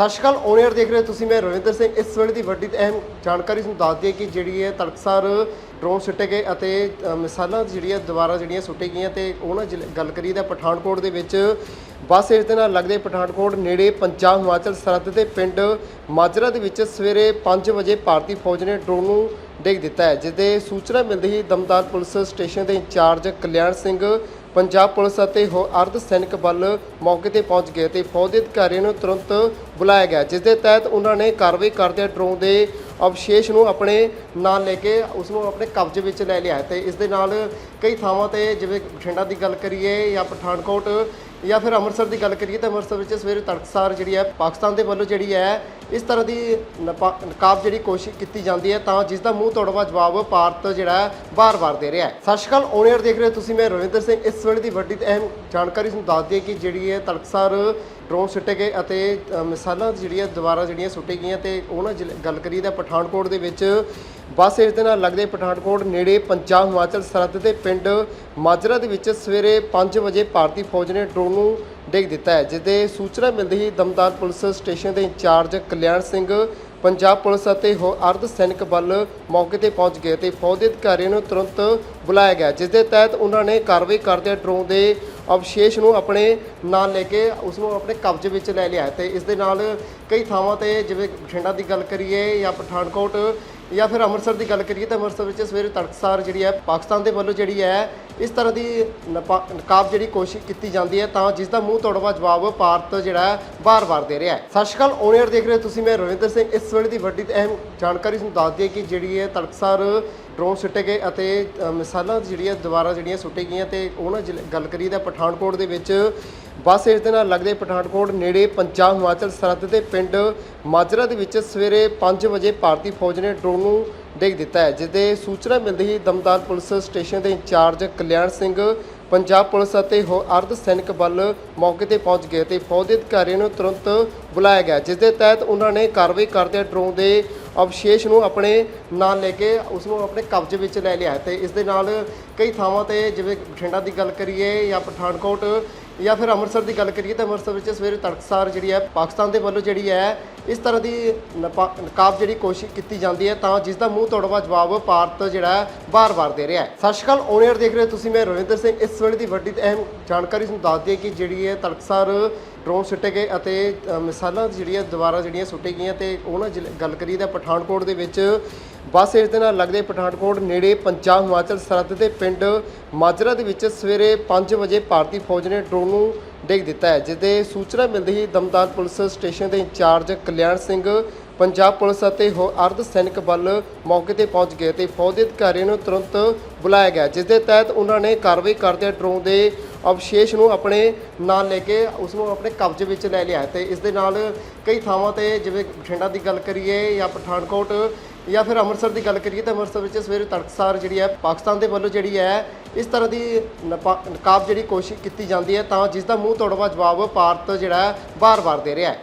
ਸਤਿ ਸ਼੍ਰੀ ਅਕਾਲ ਔਨ ਦੇਖ ਰਹੇ ਹੋ ਤੁਸੀਂ ਮੈਂ ਰਵਿੰਦਰ ਸਿੰਘ। ਇਸ ਵੇਲੇ ਦੀ ਵੱਡੀ ਅਹਿਮ ਜਾਣਕਾਰੀ ਤੁਹਾਨੂੰ ਦੱਸ ਦਈਏ ਕਿ ਜਿਹੜੀ ਹੈ ਤੜਕਸਾਰ ਡਰੋਨ ਸੁੱਟੇ ਗਏ ਅਤੇ ਅ, ਮਿਸਾਲਾਂ ਜਿਹੜੀਆਂ ਦੁਬਾਰਾ ਜਿਹੜੀਆਂ ਸੁੱਟੇ ਗਈਆਂ ਤੇ ਉਹਨਾਂ ਜ਼ਿਲ੍ਹੇ- ਗੱਲ ਕਰੀਏ ਤਾਂ ਪਠਾਨਕੋਟ ਦੇ ਵਿੱਚ ਬੱਸ ਇਸ ਦੇ ਨਾਲ ਲੱਗਦੇ ਪਠਾਨਕੋਟ ਨੇੜੇ ਪੰਜਾਬ ਹਿਮਾਚਲ ਸਰਹੱਦ ਦੇ ਪਿੰਡ ਮਾਜਰਾ ਦੇ ਵਿੱਚ ਸਵੇਰੇ 5 ਵਜੇ ਭਾਰਤੀ ਫੌਜ ਨੇ ਡਰੋਨ ਨੂੰ ਡੇਗ ਦਿੱਤਾ ਹੈ ਜਿਸ ਦੇ ਸੂਚਨਾ ਮਿਲਦੀ ਹੀ ਦਮਦਾਰ ਪੁਲਿਸ ਸਟੇਸ਼ਨ ਦੇ ਇੰਚਾਰਜ ਕਲਿਆਣ ਸਿੰਘ ਪੰਜਾਬ ਪੁਲਿਸ ਅਤੇ ਹੋ ਅਰਧ ਸੈਨਿਕ ਬਲ ਮੌਕੇ ਤੇ ਪਹੁੰਚ ਗਏ ਤੇ ਫੌਜ ਦੇ ਅਧਿਕਾਰੀਆਂ ਨੂੰ ਤੁਰੰਤ ਬੁਲਾਇਆ ਗਿਆ, ਜਿਸ ਦੇ ਤਹਿਤ ਉਹਨਾਂ ਨੇ ਕਾਰਵਾਈ ਕਰਦਿਆਂ ਡਰੋਨ ਦੇ ਅਵਸ਼ੇਸ਼ ਨੂੰ ਆਪਣੇ ਨਾਲ ਲੈ ਕੇ ਉਸ ਨੂੰ ਆਪਣੇ ਕਬਜ਼ੇ ਵਿੱਚ ਲੈ ਲਿਆ ਹੈ ਤੇ ਇਸ ਦੇ ਨਾਲ ਕਈ ਥਾਵਾਂ ਤੇ ਜਿਵੇਂ ਬਠਿੰਡਾ ਦੀ ਗੱਲ ਕਰੀਏ ਜਾਂ ਪਠਾਨਕੋਟ ਜਾਂ ਫਿਰ ਅੰਮ੍ਰਿਤਸਰ ਦੀ ਗੱਲ ਕਰੀਏ ਤਾਂ ਅੰਮ੍ਰਿਤਸਰ ਵਿੱਚ ਸਵੇਰੇ ਤੜਕਸਾਰ ਜਿਹੜੀ ਹੈ ਪਾਕਿਸਤਾਨ ਦੇ ਵੱਲੋਂ ਜਿਹੜੀ ਹੈ ਇਸ ਤਰ੍ਹਾਂ ਦੀ ਨਪਾ- ਨਕਾਬ ਜਿਹੜੀ ਕੋਸ਼ਿਸ਼ ਕੀਤੀ ਜਾਂਦੀ ਹੈ ਤਾਂ ਜਿਸ ਦਾ ਮੂੰਹ ਤੋੜਵਾ ਜਵਾਬ ਭਾਰਤ ਜਿਹੜਾ ਹੈ ਬਾਰ-ਬਾਰ ਦੇ ਰਿਹਾ ਹੈ। ਸਤਿ ਸ਼੍ਰੀ ਅਕਾਲ ਔਨ ਦੇਖ ਰਹੇ ਹੋ ਤੁਸੀਂ ਮੈਂ ਰਵਿੰਦਰ ਸਿੰਘ। ਇਸ ਵੇਲੇ ਦੀ ਵੱਡੀ ਅਹਿਮ ਜਾਣਕਾਰੀ ਤੁਹਾਨੂੰ ਦੱਸ ਦਈਏ ਕਿ ਜਿਹੜੀ ਹੈ ਤੜਕਸਾਰ ਡਰੋਨ ਸੁੱਟੇ ਗਏ ਅਤੇ ਅ, ਮਿਸਾਲਾਂ ਜਿਹੜੀਆਂ ਦੁਬਾਰਾ ਜਿਹੜੀਆਂ ਸੁੱਟੇ ਗਈਆਂ ਤੇ ਉਹਨਾਂ ਜ਼ਿਲ੍ਹੇ- ਗੱਲ ਕਰੀਏ ਤਾਂ ਪਠਾਨਕੋਟ ਦੇ ਵਿੱਚ ਬੱਸ ਇਸ ਦੇ ਨਾਲ ਲੱਗਦੇ ਪਠਾਨਕੋਟ ਨੇੜੇ ਪੰਜਾਬ, ਹਿਮਾਚਲ, ਸਰਹੱਦ ਦੇ ਪਿੰਡ ਮਾਜਰਾ ਦੇ ਵਿੱਚ ਸਵੇਰੇ 5 ਵਜੇ ਭਾਰਤੀ ਫੌਜ ਨੇ ਡਰੋਨ ਨੂੰ ਡੇਗ ਦਿੱਤਾ ਹੈ ਜਿਸ ਦੇ ਸੂਚਨਾ ਮਿਲਦੀ ਹੀ ਦਮਦਾਰ ਪੁਲਿਸ ਸਟੇਸ਼ਨ ਦੇ ਇੰਚਾਰਜ ਕਲਿਆਣ ਸਿੰਘ, ਪੰਜਾਬ ਪੁਲਿਸ ਅਤੇ ਹੋਰ ਅਰਧ ਸੈਨਿਕ ਬਲ ਮੌਕੇ ਤੇ ਪਹੁੰਚ ਗਏ ਤੇ ਫੌਜ ਦੇ ਅਧਿਕਾਰੀਆਂ ਨੂੰ ਤੁਰੰਤ ਬੁਲਾਇਆ ਗਿਆ, ਜਿਸ ਦੇ ਤਹਿਤ ਉਹਨਾਂ ਨੇ ਕਾਰਵਾਈ ਕਰਦੇ ਡਰੋਨ ਦੇ ਅਵਸ਼ੇਸ਼ ਨੂੰ ਆਪਣੇ ਨਾਲ ਲੈ ਕੇ ਉਸ ਨੂੰ ਆਪਣੇ ਕਬਜ਼ੇ ਵਿੱਚ ਲੈ ਲਿਆ ਹੈ ਤੇ ਇਸ ਦੇ ਨਾਲ ਕਈ ਥਾਵਾਂ ਤੇ ਜਿਵੇਂ ਬਠਿੰਡਾ ਦੀ ਗੱਲ ਕਰੀਏ ਜਾਂ ਪਠਾਨਕੋਟ ਜਾਂ ਫਿਰ ਅੰਮ੍ਰਿਤਸਰ ਦੀ ਗੱਲ ਕਰੀਏ ਤਾਂ ਅੰਮ੍ਰਿਤਸਰ ਵਿੱਚ ਸਵੇਰੇ ਤੜਕਸਾਰ ਜਿਹੜੀ ਹੈ, ਪਾਕਿਸਤਾਨ ਦੇ ਵੱਲੋਂ ਜਿਹੜੀ ਹੈ, ਇਸ ਤਰ੍ਹਾਂ ਦੀ ਨਪਾ- ਨਕਾਬ ਜਿਹੜੀ ਕੋਸ਼ਿਸ਼ ਕੀਤੀ ਜਾਂਦੀ ਹੈ ਤਾਂ ਜਿਸ ਦਾ ਮੂੰਹ ਤੋੜਵਾ ਜਵਾਬ ਭਾਰਤ ਜਿਹੜਾ ਹੈ ਬਾਰ-ਬਾਰ ਦੇ ਰਿਹਾ ਹੈ। ਸਤਿ ਸ਼੍ਰੀ ਅਕਾਲ ਔਨ ਦੇਖ ਰਹੇ ਹੋ ਤੁਸੀਂ ਮੈਂ ਰਵਿੰਦਰ ਸਿੰਘ। ਇਸ ਵੇਲੇ ਦੀ ਵੱਡੀ ਅਹਿਮ ਜਾਣਕਾਰੀ ਤੁਹਾਨੂੰ ਦੱਸ ਦਈਏ ਕਿ ਜਿਹੜੀ ਹੈ ਤੜਕਸਾਰ ਡਰੋਨ ਸੁੱਟੇ ਗਏ ਅਤੇ ਮਿਸਾਲਾਂ ਜਿਹੜੀਆਂ ਦੁਬਾਰਾ ਜਿਹੜੀਆਂ ਸੁੱਟੇ ਗਈਆਂ ਤੇ ਉਹਨਾਂ ਜ਼ਿਲ੍ਹੇ- ਗੱਲ ਕਰੀ ਤਾਂ ਪਠਾਨਕੋਟ ਦੇ ਵਿੱਚ ਬੱਸ ਇਸ ਦੇ ਨਾਲ ਲੱਗਦੇ ਪਠਾਨਕੋਟ ਨੇੜੇ ਪੰਜਾਬ ਹਿਮਾਚਲ ਸਰਹੱਦ ਦੇ ਪਿੰਡ ਮਾਜਰਾ ਦੇ ਵਿੱਚ ਸਵੇਰੇ 5 ਵਜੇ ਭਾਰਤੀ ਫੌਜ ਨੇ ਡਰੋਨ ਨੂੰ ਡੇਗ ਦਿੱਤਾ ਹੈ ਜਿਸ ਦੇ ਸੂਚਨਾ ਮਿਲਦੀ ਹੀ ਦਮਦਾਰ ਪੁਲਿਸ ਸਟੇਸ਼ਨ ਦੇ ਇੰਚਾਰਜ ਕਲਿਆਣ ਸਿੰਘ, ਪੰਜਾਬ ਪੁਲਿਸ ਅਤੇ ਹੋ, ਅਰਧ ਸੈਨਿਕ ਬਲ ਮੌਕੇ ਤੇ ਪਹੁੰਚ ਗਏ ਤੇ ਫੌਜ ਦੇ ਅਧਿਕਾਰੀਆਂ ਨੂੰ ਤੁਰੰਤ ਬੁਲਾਇਆ ਗਿਆ ਜਿਸ ਦੇ ਤਹਿਤ ਉਹਨਾਂ ਨੇ ਕਾਰਵਾਈ ਕਰਦਿਆਂ ਡਰੋਨ ਦੇ ਅਵਸ਼ੇਸ਼ ਨੂੰ ਆਪਣੇ ਨਾਲ ਲੈ ਕੇ ਉਸ ਨੂੰ ਆਪਣੇ ਕਬਜ਼ੇ ਵਿੱਚ ਲੈ ਲਿਆ ਹੈ ਤੇ ਇਸ ਦੇ ਨਾਲ ਕਈ ਥਾਵਾਂ ਤੇ ਜਿਵੇਂ ਬਠਿੰਡਾ ਦੀ ਗੱਲ ਕਰੀਏ ਜਾਂ ਪਠਾਨਕੋਟ ਜਾਂ ਫਿਰ ਅੰਮ੍ਰਿਤਸਰ ਦੀ ਗੱਲ ਕਰੀਏ ਤਾਂ ਅੰਮ੍ਰਿਤਸਰ ਵਿੱਚ ਸਵੇਰੇ ਤੜਕਸਾਰ ਜਿਹੜੀ ਹੈ ਪਾਕਿਸਤਾਨ ਦੇ ਵੱਲੋਂ ਜਿਹੜੀ ਹੈ ਇਸ ਤਰ੍ਹਾਂ ਦੀ ਨਪਾ- ਨਕਾਬ ਜਿਹੜੀ ਕੋਸ਼ਿਸ਼ ਕੀਤੀ ਜਾਂਦੀ ਹੈ ਤਾਂ ਜਿਸ ਦਾ ਮੂੰਹ ਤੋੜਵਾ ਜਵਾਬ ਭਾਰਤ ਜਿਹੜਾ ਹੈ ਬਾਰ-ਬਾਰ ਦੇ ਰਿਹਾ ਹੈ। ਸਤਿ ਸ਼੍ਰੀ ਅਕਾਲ ਔਨ ਦੇਖ ਰਹੇ ਹੋ ਤੁਸੀਂ ਮੈਂ ਰਵਿੰਦਰ ਸਿੰਘ। ਇਸ ਵੇਲੇ ਦੀ ਵੱਡੀ ਅਹਿਮ ਜਾਣਕਾਰੀ ਤੁਹਾਨੂੰ ਦੱਸ ਦਈਏ ਕਿ ਜਿਹੜੀ ਹੈ ਤੜਕਸਾਰ ਡਰੋਨ ਸੁੱਟੇ ਗਏ ਅਤੇ ਅ, ਮਿਸਾਲਾਂ ਜਿਹੜੀਆਂ ਦੁਬਾਰਾ ਜਿਹੜੀਆਂ ਸੁੱਟੇ ਗਈਆਂ ਤੇ ਉਹਨਾਂ ਜ਼ਿਲ੍ਹੇ- ਗੱਲ ਕਰੀਏ ਤਾਂ ਪਠਾਨਕੋਟ ਦੇ ਵਿੱਚ ਬੱਸ ਇਸ ਦੇ ਨਾਲ ਲੱਗਦੇ ਪਠਾਨਕੋਟ ਨੇੜੇ ਪੰਜਾਬ ਹਿਮਾਚਲ ਸਰਹੱਦ ਦੇ ਪਿੰਡ ਪਿੰਡ ਮਾਜਰਾ ਦੇ ਵਿੱਚ ਸਵੇਰੇ 5 ਵਜੇ ਭਾਰਤੀ ਫੌਜ ਨੇ ਡਰੋਨ ਨੂੰ ਡੇਗ ਦਿੱਤਾ ਹੈ, ਜਿਸ ਦੇ ਸੂਚਨਾ ਮਿਲਦੀ ਹੀ ਦਮਦਾਰ ਪੁਲਿਸ ਸਟੇਸ਼ਨ ਦੇ ਇੰਚਾਰਜ ਕਲਿਆਣ ਸਿੰਘ, ਪੰਜਾਬ ਪੁਲਿਸ ਅਤੇ ਹੋ ਅਰਧ ਸੈਨਿਕ ਬਲ ਮੌਕੇ ਤੇ ਪਹੁੰਚ ਗਏ ਤੇ ਫੌਜ ਦੇ ਅਧਿਕਾਰੀਆਂ ਨੂੰ ਤੁਰੰਤ ਬੁਲਾਇਆ ਗਿਆ, ਜਿਸ ਦੇ ਤਹਿਤ ਉਹਨਾਂ ਨੇ ਕਾਰਵਾਈ ਕਰਦਿਆਂ ਡਰੋਨ ਦੇ ਅਵਸ਼ੇਸ਼ ਨੂੰ ਆਪਣੇ ਨਾਲ ਲੈ ਕੇ ਉਸ ਨੂੰ ਆਪਣੇ ਕਬਜ਼ੇ ਵਿੱਚ ਲੈ ਲਿਆ ਹੈ ਤੇ ਇਸ ਦੇ ਨਾਲ ਕਈ ਥਾਵਾਂ ਤੇ ਜਿਵੇਂ ਬਠਿੰਡਾ ਦੀ ਗੱਲ ਕਰੀਏ ਜਾਂ ਪਠਾਨਕੋਟ ਜਾਂ ਫਿਰ ਅੰਮ੍ਰਿਤਸਰ ਦੀ ਗੱਲ ਕਰੀਏ ਤਾਂ ਅੰਮ੍ਰਿਤਸਰ ਵਿੱਚ ਸਵੇਰੇ ਤੜਕਸਾਰ ਜਿਹੜੀ ਹੈ ਪਾਕਿਸਤਾਨ ਦੇ ਵੱਲੋਂ ਜਿਹੜੀ ਹੈ ਇਸ ਤਰ੍ਹਾਂ ਦੀ ਨਪਾ- ਨਕਾਬ ਜਿਹੜੀ ਕੋਸ਼ਿਸ਼ ਕੀਤੀ ਜਾਂਦੀ ਹੈ ਤਾਂ ਜਿਸ ਦਾ ਮੂੰਹ ਤੋੜਵਾ ਜਵਾਬ ਭਾਰਤ ਜਿਹੜਾ ਵਾਰ ਵਾਰ ਦੇ ਰਿਹਾ ਹੈ।